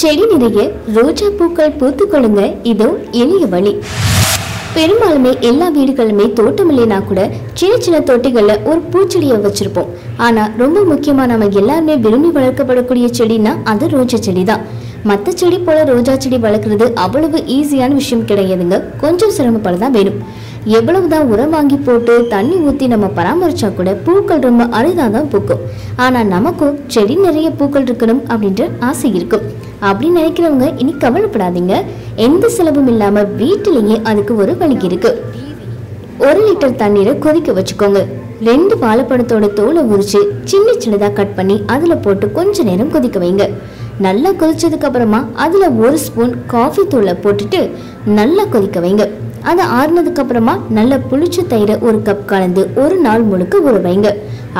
செடி நிறைய ரோஜா பூக்கள் பூத்து கொள்ளுங்க. இதோ எளிய வழி. பெரும்பாலுமே எல்லா வீடுகளுமே தோட்டம் இல்லைனா கூட சின்ன சின்ன தொட்டிகள்ல ஒரு பூச்செடியை வச்சிருப்போம். ஆனா ரொம்ப முக்கியமா நம்ம எல்லாருமே விரும்பி வளர்க்கப்படக்கூடிய செடினா அது ரோஜா செடி தான் மற்ற செடி போல ரோஜா செடி வளர்க்குறது அவ்வளவு ஈஸியான விஷயம் கிடையாதுங்க. கொஞ்சம் சிரமப்பட தான் வேணும். எவ்வளவுதான் உரம் வாங்கி போட்டு தண்ணி ஊற்றி நம்ம பராமரிச்சா கூட பூக்கள் ரொம்ப அரிதாக தான் பூக்கும். ஆனால் நமக்கும் செடி நிறைய பூக்கள் இருக்கணும் அப்படின்ற ஆசை இருக்கும். அப்படி நினைக்கிறவங்க இனி கவலைப்படாதீங்க. எந்த செலவும் இல்லாமல் வீட்டிலேயே அதுக்கு ஒரு வழி இருக்கு. ஒரு லிட்டர் தண்ணீரை கொதிக்க வச்சுக்கோங்க. ரெண்டு வாழைப்பழத்தோட தோலை உரிச்சு சின்ன சின்னதா கட் பண்ணி அதுல போட்டு கொஞ்ச நேரம் கொதிக்க வைங்க. நல்லா கொதிச்சதுக்கு அப்புறமா அதுல ஒரு ஸ்பூன் காஃபி தூளை போட்டுட்டு நல்லா கொதிக்க வைங்க. அது ஆறுனதுக்கு அப்புறமா நல்லா புளிச்ச தயிரை ஒரு கப் கலந்து ஒரு நாள் முழுக்க ஊற வைங்க.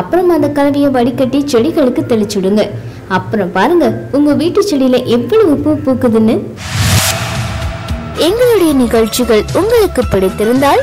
அப்புறம் அந்த கலவையை வடிகட்டி செடிகளுக்கு தெளிச்சுடுங்க அப்புறம் பாருங்க உங்க வீட்டு செடியில எவ்வளவு பூ பூக்குதுன்னு? எங்களுடைய நிகழ்ச்சிகள் உங்களுக்கு பிடித்திருந்தால்